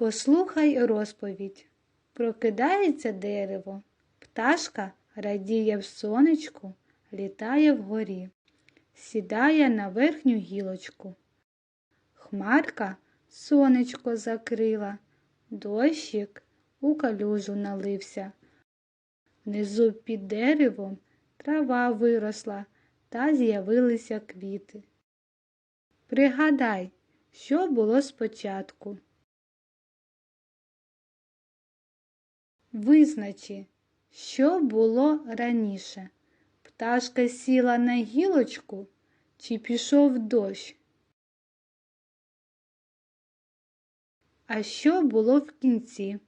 Послухай розповідь. Прокидається дерево, пташка радіє в сонечку, літає вгорі, сідає на верхню гілочку. Хмарка сонечко закрила, дощик у калюжу налився. Внизу під деревом трава виросла та з'явилися квіти. Пригадай, що було спочатку. Визначи, що було раніше. Пташка сіла на гілочку чи пішов дощ? А що було в кінці?